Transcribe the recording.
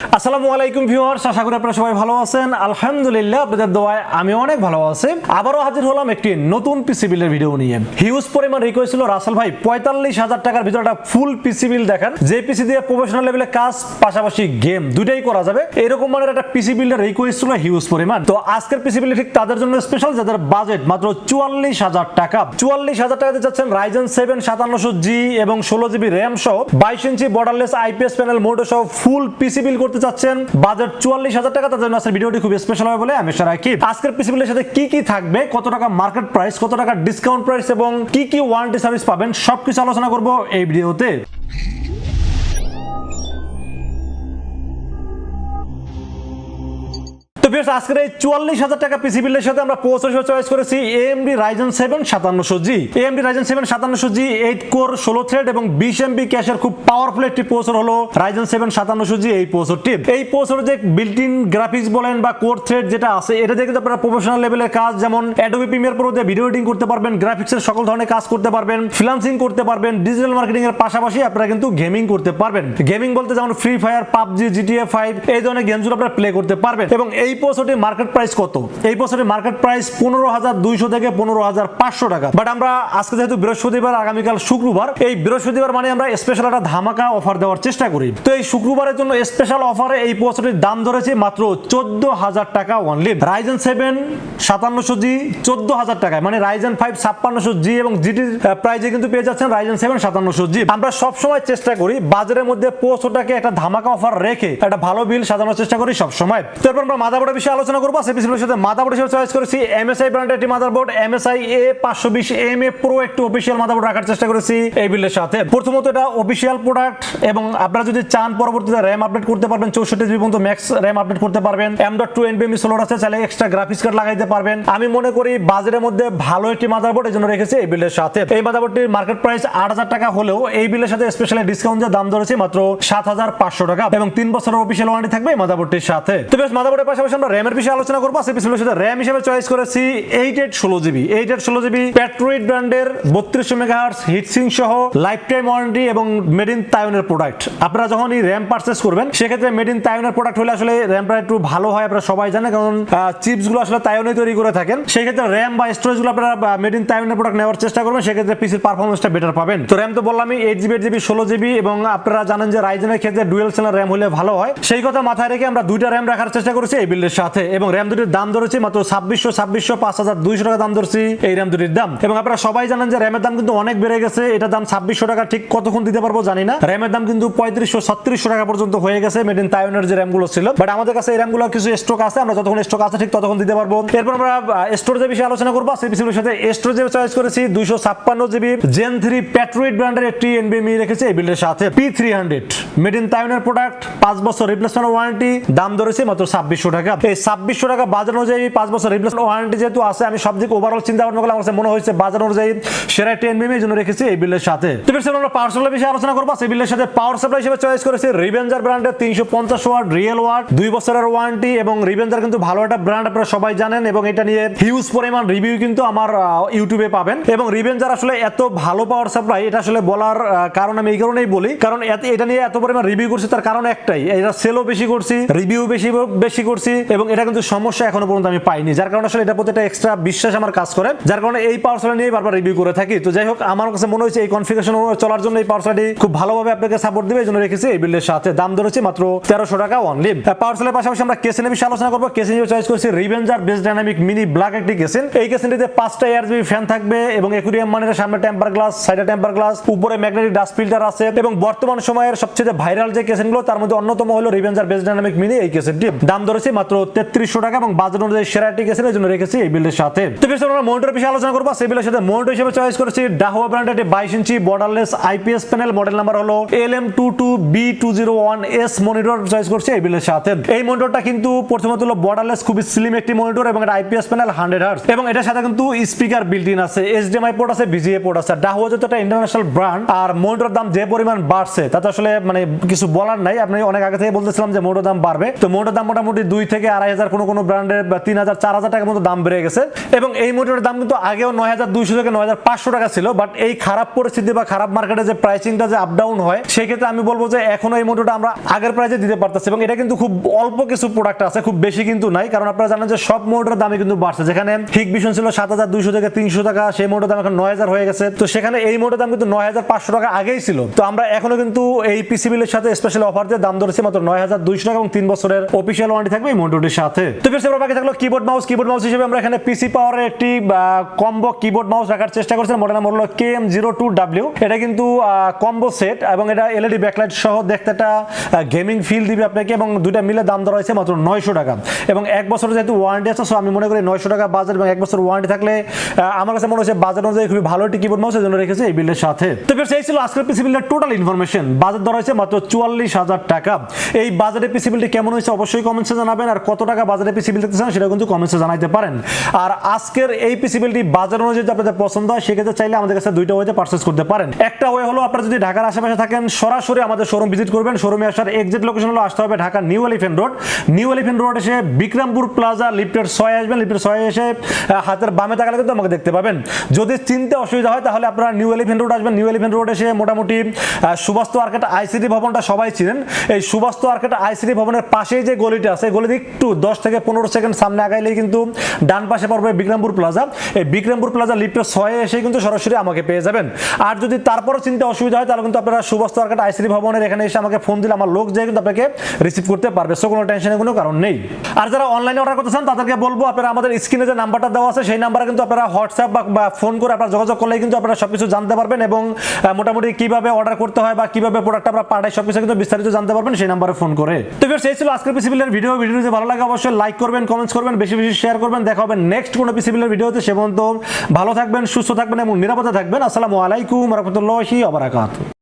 আসসালামু আলাইকুম ভিউয়ার্স, আশা করি আপনারা সবাই ভালো আছেন। আলহামদুলিল্লাহ, আপনাদের দোয়ায় আমি অনেক ভালো আছি। আবারও হাজির হলাম একটি নতুন পিসি বিলের ভিডিও নিয়ে। হিউজ পরিমাণ রিকোয়েস্ট ছিল রাসেল ভাই, পঁয়তাল্লিশ হাজার টাকার ভিতরে একটা ফুল পিসি বিল দেখান। যে পিসি দিয়ে প্রফেশনাল লেভেলে কাজ, পাশাপাশি গেম দুইটাই করা যাবে। এরকম মানের একটা পিসি বিল্ডের রিকোয়েস্ট ছিল হিউজ পরিমাণ। তো আজকের পিসি বিল ঠিক তাদের জন্য স্পেশাল যাদের বাজেট মাত্র চুয়াল্লিশ হাজার টাকা। চুয়াল্লিশ হাজার টাকাতে যাচ্ছেন রাইজেন সেভেন সাতান্নশো জি এবং ষোলো জিবি র্যাম সহ, বাইশ ইঞ্চি বর্ডারলেস আইপিএস প্যানেল মোটো সহ ফুল পিসি বিল করতে চাচ্ছেন বাজেট চুয়াল্লিশ হাজার টাকা, তাদের জন্য আজকের ভিডিওটি খুব স্পেশাল হবে বলে আমি কি আজকের পিসিবিলের সাথে কি কি থাকবে, কত টাকা মার্কেট প্রাইস কত টাকা ডিসকাউন্ট প্রাইস এবং কি কি ওয়ারেন্টি সার্ভিস পাবেন, সবকিছু আলোচনা করব এই ভিডিওতে। তো বেশ আজকের এই চুয়াল্লিশ হাজার টাকা পিসি বিলের সাথে আমরা প্রসেসর চয়েস করেছি এএমডি রাইজেন সেভেন সাতান্নশো জি এএমডি রাইজেন সেভেন সাতান্নশো জি এইট কোর ষোলো থ্রেড এবং বিশ এমবি ক্যাশের খুব পাওয়ারফুল একটি প্রসেসর হলো রাইজেন সেভেন সাতান্নশো জি এই প্রসেসরটি এই প্রসেসর যে বিল্ট ইন গ্রাফিক্স বলেন বা কোর থ্রেড যেটা আছে, এটা কিন্তু আপনারা প্রফেশনাল লেভেলের কাজ, যেমন অ্যাডোবি প্রিমিয়ার প্রো দিয়ে ভিডিও এডিটিং করতে পারবেন গ্রাফিক্সের সকল ধরনের কাজ করতে পারবেন ফ্রিল্যান্সিং করতে পারবেন ডিজিটাল মার্কেটিং এর পাশাপাশি আপনারা কিন্তু গেমিং করতে পারবেন। গেমিং বলতে যেমন Free Fire PUBG GTA five এই ধরনের গেমসগুলো আপনারা প্লে করতে পারবেন। এবং এই প্রসেসরটির মার্কেট প্রাইস কত? এই বছরের মার্কেট প্রাইস পনেরো হাজার দুইশো থেকে পনেরো হাজার পাঁচশো টাকা। বাট আমরা আজকে যেহেতু বৃহস্পতিবার, আগামীকাল শুক্রবার, এই বৃহস্পতিবার মানে আমরা স্পেশাল একটা ধামাকা অফার দেওয়ার চেষ্টা করি। তো এই শুক্রবারের জন্য স্পেশাল অফারে এই বছরের দাম ধরেছে মাত্র চোদ্দ হাজার টাকা অনলি রাইজেন সেভেন সাতান্নশো জি চোদ্দ হাজার টাকায়। মানে রাইজেন ফাইভ ছাপ্পান্নশো জি এবং জিটির প্রাইজে কিন্তু পেয়ে যাচ্ছেন রাইজেন সেভেন সাতান্নশো জি আমরা সবসময় চেষ্টা করি বাজারের মধ্যে পোস্টটাকে একটা ধামাকা অফার রেখে একটা ভালো বিল সাজানোর চেষ্টা করি সবসময়। তারপর আমরা মাদাবোর্ডের বিষয়ে আলোচনা করব। সেই বিষয়ের সাথে মাদাবোর্ড হিসেবে চয়েস করেছি। এমএসআই ব্র্যান্ডের একটি মাদারবোর্ড। এমএসআই এ পাঁচশো বিশ এম এ প্রো একটি অফিসিয়াল মাদারবোর্ড রাখার চেষ্টা করেছি এই বিলের সাথে। প্রথমত এটা অফিসিয়াল প্রোডাক্ট এবং আপনারা যদি চান পরবর্তীতে র্যাম আপডেট করতে পারবেন, চৌষট্টি জিবি পর্যন্ত ম্যাক্স র্যাম আপডেট করতে পারবেন। এম ডট টু এনবিএমি সোলার আছে, চাইলে এক্সট্রা গ্রাফিক্স কার্ড লাগাইতে পারবেন। আমি মনে করি বাজারের মধ্যে ভালো একটি মাদারবোর্ড এই জন্য রেখেছি এই বিলের সাথে। এই মাদারবোর্ডটির মার্কেট প্রাইস আট হাজার টাকা হলেও এই বিলের সাথে স্পেশালি ডিসকাউন্ট দাম ধরেছে মাত্র সাত হাজার পাঁচশো টাকা এবং তিন বছরের অফিসিয়াল ওয়ারেন্টি থাকবে এই মাদারবোর্ডটির সাথে। তো বেশ, মাদারবোর্ডের পাশাপাশি আমরা র্যামের বিষয়ে আলোচনা করব। সেই বিষয়ের সাথে র্যাম হিসেবে চয়েস করেছি এইট এইট ষোলো জিবি এইট এইট ষোলো জিবি প্যাট্রোইড ব্র্যান্ডের বত্রিশশো মেগাহার্স হিটসিং সহ লাইফ টাইম ওয়ারেন্টি এবং মেড ইন তাইওয়ানের প্রোডাক্ট আপনারা যখন এই র্যাম পারচেস করবেন, সেক্ষেত্রে মেড ইন তাইওয়ানের প্রোডাক্ট হলে আসলে র্যামটা একটু ভালো হয়, আপনারা সবাই জানেন, কারণ চিপসগুলো আসলে তাইওয়ানে তৈরি করে থাকেন। সেই ক্ষেত্রে র্যাম বা স্টোরেজগুলো আপনারা মেড ইন তাইওয়ানের প্রোডাক্ট নেওয়ার চেষ্টা করবেন, সেক্ষেত্রে পিসির পারফরমেন্সটা বেটার পাবেন। তো র্যাম তো বললামই এইট জিবি এইট জিবি ষোলো জিবি এবং আপনারা জানেন যে রাইজেনের ক্ষেত্রে ডুয়েল সেলার র্যাম হলে ভালো হয়। সেই কথা মাথায় রেখে আমরা দুইটা র্যাম রাখার চেষ্টা করেছি, এই বিল্ডের সাথে। এবং র্যাম দুটির দাম ধরেছি মাত্র ছাব্বিশশো ছাব্বিশশো, পাঁচ হাজার দুইশো টাকা দাম ধরছি এই র্যাম দুটির দাম। এবং আপনারা সবাই জানেন যে র্যামের দাম কিন্তু অনেক বেড়ে গেছে। এটার দাম ছাব্বিশশো টাকা, ঠিক কতক্ষণ দিতে পারব জানি না। র্যামের দাম কিন্তু পঁয়ত্রিশশো, ছত্রিশশো টাকা পর্যন্ত হয়ে গেছে মেড ইন তাইওয়ানের যে র্যামগুলো ছিল। বাট আমাদের কাছে এই র্যামগুলো কিছু স্টক আছে, আমরা যতক্ষণ স্টক আছে, ঠিক ততক্ষণ দিতে পারব। এরপর আমরা স্টোরেজের বিষয়ে আলোচনা করব। সেই বিষয়ের সাথে স্টোরেজে চয়েস করেছি দুইশো ছাপ্পান্ন জিবি জেন থ্রি প্যাট্রোইড ব্র্যান্ডের একটি এনবিএমই রেখেছে এই বিল্ডের সাথে। P three hundred made in তাইওয়ানের প্রোডাক্ট পাঁচ বছর রিপ্লেসমেন্ট ওয়ারেন্টি দাম ধরেছে মাত্র ছাব্বিশশো টাকা। এই ছাব্বিশশো টাকা বাজার অনুযায়ী পাঁচ বছর রিপ্লেসমেন্ট ওয়ারেন্টি যেহেতু আছে, আমি সব দিকে ওভারঅল চিন্তা ভাবনা করলে আমার মনে হয়েছে বাজার অনুযায়ী সেরা এনবিএম এই জন্য রেখেছি এই বিলের সাথে। তো বেশ আমরা পাওয়ার সাপ্লাই বিষয়ে আলোচনা করব। সেই বিলের সাথে পাওয়ার সাপ্লাই হিসেবে চয়েস করেছি রিভেঞ্জার ব্র্যান্ডের তিনশো পঞ্চাশ ওয়াট রিয়েল ওয়াট দুই বছরের ওয়ারেন্টি এবং রিভেঞ্জার কিন্তু ভালো একটা ব্র্যান্ড আপনারা সবাই জানেন এবং এটা নিয়ে হিউজ পরিমাণ রিভিউ কিন্তু আমার ইউটিউবে পাবেন। এবং রিভেঞ্জার আসলে এত ভালো পাওয়ার সাপ্লাই এটা আসলে বলার কারণ আমি এই কারণেই বলি। কারণ এটা নিয়ে এত পরিমাণ রিভিউ করছি, তার কারণ একটাই এটা সেলও বেশি করছি রিভিউ বেশি বেশি করছি এবং এটা কিন্তু সমস্যা এখনও পর্যন্ত আমি পাইনি। যার কারণে আসলে এটা প্রতি একটা এক্সট্রা বিশ্বাস আমার কাজ করে। যার কারণে এই পাওয়ার নিয়ে বারবার রিভিউ করে থাকি। তো যাই হোক, আমার কাছে মনে হয়েছে এই কনফিগারেশন চলার জন্য এই পাওয়ার খুব ভালোভাবে আপনাকে সাপোর্ট দিবে, এই জন্য রেখেছি এই বিলের সাথে। দাম ধরেছি মাত্র তেরোশো টাকা অনলি পাওয়ার সাপ্লাই পাশাপাশি আমরা কেসেনের বিষয়ে আলোচনা করব। কেসেন চয়েস করেছি Revenger base dynamic mini black একটি কেসেন এই কেসেনটিতে পাঁচটা এয়ার জিবি ফ্যান থাকবে এবং একুরিয়াম মানের সামনে টেম্পার গ্লাস সাইডে টেম্পার গ্লাস উপরে ম্যাগনেটিক ডাস্ট ফিল্টার আছে এবং বর্তমান সময়ের সবচেয়ে ভাইরাল যে কেসেনগুলো তার মধ্যে অন্যতম হলো রিভেঞ্জার বেস ডাইনামিক মিনি এই কেসেনটি দাম ধরেছি মাত্র তেত্রিশশো টাকা এবং বাজার অনুযায়ী সেরা একটি কেসেন এই জন্য রেখেছি এই বিলের সাথে। তো বেশ আমরা মনিটর বিষয়ে আলোচনা করব। সেই বিলের সাথে মনিটর হিসেবে চয়েস করেছি ডাহুয়া ব্র্যান্ডের একটি বাইশ inch borderless IPS panel model number হলো L M two two B two zero one S monitor choice করছি এই বিলের সাথে। এই মনিটরটা কিন্তু প্রথমত হলো বর্ডারলেস খুবই স্লিম একটি মনিটর এবং এটা আইপিএস প্যানেল হান্ড্রেড হার্স এবং এটার সাথে কিন্তু স্পিকার ইন আছে এইচডিএমআই পোর্ট আছে ভিজিএ পোর্ট আছে। ডাহুয়া যেহেতু একটা ইন্টারন্যাশনাল ব্র্যান্ড আর মনিটর দাম যে পরিমাণ বাড়ছে, তাতে আসলে মানে কিছু বলার নাই। আপনি অনেক আগে থেকে বলতেছিলাম যে মোটর দাম বাড়বে। তো মোটর দাম মোটামুটি দুই থেকে থেকে আড়াই হাজার কোনো কোনো ব্র্যান্ডের তিন হাজার, চার হাজার টাকার মতো দাম বেড়ে গেছে। এবং এই মনিটরের দাম কিন্তু আগেও নয় হাজার দুইশো থেকে নয় হাজার পাঁচশো টাকা ছিল বাট এই খারাপ পরিস্থিতি বা খারাপ মার্কেটে যে প্রাইসিংটা যে আপ ডাউন হয়, সেই ক্ষেত্রে আমি বলব যে এখনও এই মনিটরটা আমরা আগের প্রাইসে দিতে পারতেছি। এবং এটা কিন্তু খুব অল্প কিছু প্রোডাক্ট আছে, খুব বেশি কিন্তু নাই, কারণ আপনারা জানেন যে সব মনিটরের দামে কিন্তু বাড়ছে। যেখানে হিক ভিশন ছিল সাত হাজার দুইশো থেকে তিনশো টাকা, সেই মোটর দাম এখন নয় হাজার হয়ে গেছে। তো সেখানে এই মোটর দাম কিন্তু নয় হাজার পাঁচশো টাকা আগেই ছিল। তো আমরা এখনও কিন্তু এই পিসি বিলের সাথে স্পেশাল অফার দিয়ে দাম ধরেছি মাত্র নয় হাজার দুইশো টাকা এবং তিন বছরের অফিসিয়াল ওয়ারেন্টি থাকবে এই মোটরটির সাথে। তো সেবার বাকি থাকল কিবোর্ড মাউস কিবোর্ড মাউস হিসেবে আমরা এখানে পিসি পাওয়ারের একটি কম্বো কিবোর্ড মাউস রাখার চেষ্টা করছিলাম। মডেল নাম হলো K M zero two W এটা কিন্তু কম্বো সেট এবং এটা এলইডি ব্যাকলাইট সহ দেখতে একটা গেমিং ফিল দিবে আপনাকে এবং দুইটা মিলে দাম হয়েছে মাত্র নয়শো টাকা। এবং এক বছর যেহেতু ওয়ারেন্টি আছে সো আমি মনে করি নয়শো টাকা বাজার এবং এক বছর ওয়ারেন্টি থাকলে আমার কাছে মনে হচ্ছে বাজার অনুযায়ী খুবই ভালো একটি কিবোর্ড মাউস জন্য রেখেছে এই বিলের সাথে। তো ফির সেই ছিল আজকের পিসি বিলের টোটাল ইনফরমেশন বাজার ধরা হয়েছে মাত্র চুয়াল্লিশ হাজার টাকা। এই বাজারে পিসি বিলটি কেমন হয়েছে অবশ্যই কমেন্টসে জানাবেন। আর কত টাকা বাজারে পিসি বিল চান সেটা কিন্তু কমেন্টসে জানাইতে পারেন। আর আজকের এই পিসি বিলটি বাজার অনুযায়ী আপনাদের পছন্দ হয়, সেক্ষেত্রে চাইলে আমাদের কাছে দুইটা ওয়েতে পারচেস করতে পারেন। একটা ওয়ে হলো আপনারা যদি ঢাকার আশেপাশে থাকেন, সরাসরি আমাদের শোরুম ভিজিট করবেন। শোরুমে আসার এক্সিট লোকেশন হলো আসতে হবে Dhaka New Elephant Road New Elephant Road এসে বিক্রমপুর প্লাজা লিফটের ছয় আসবেন। লিফটের ছয় এসে হাতের বামে তাকালে কিন্তু আমাকে দেখতে পাবেন। যদি চিনতে অসুবিধা হয়, তাহলে আপনারা নিউ এলিফেন্ট রোড আসবেন। নিউ এলিফেন্ট রোড এসে মোটামুটি সুবাস্তু আর্কেট আইসিডি ভবনটা সবাই চিনেন। এই সুবাস্তু আর্কেট আইসিডি ভবনের পাশেই যে গলিটা আছে গলিতে একটু দশ থেকে পনেরো সেকেন্ড সামনে আগাইলেই কিন্তু ডান পাশে পড়বে বিক্রমপুর প্লাজা। এই বিক্রমপুর প্লাজা লিফটের ছয়ে এসে কিন্তু সরাসরি আমাকে পেয়ে যাবেন। আর যদি তারপরও চিনতে অসুবিধা হয়, তাহলে কিন্তু আপনারা সুবাস্তু আর্কেট আইসিডি ভবনের এখানে এসে আমাকে ফোন দিলে আমার লোক যেয়ে কিন্তু আপনাকে রিসিভ করতে পারবে। সো কোনো টেনশনের কোনো কারণ নেই। আর যারা অনলাইনে অর্ডার করতে চান, তাদেরকে বলব, আপনারা আমাদের স্ক্রিনে যে নাম্বারটা দেওয়া আছে, সেই নাম্বারে কিন্তু আপনারা হোয়াটসঅ্যাপ বা ফোন করে আপনারা যোগাযোগ করলে কিন্তু আপনারা সবকিছু জানতে পারবেন এবং মোটামুটি কীভাবে অর্ডার করতে হয় বা কীভাবে প্রোডাক্ট আমরা পাঠাই, সবকিছু কিন্তু বিস্তারিত জানতে পারবেন সেই নাম্বারে ফোন করে। তো এই ছিল আজকের পিসিবিলের ভিডিও ভিডিও ভালো লাগে অবশ্যই লাইক করবেন কমেন্টস করবেন, বেশি বেশি শেয়ার করবেন। দেখা হবে নেক্সট কোনো পিসিবিলের ভিডিওতে। সে পর্যন্ত ভালো থাকবেন, সুস্থ থাকবেন এবং নিরাপদে থাকবেন। আসসালামু আলাইকুম রহমতুল্লাহি আবরাকাত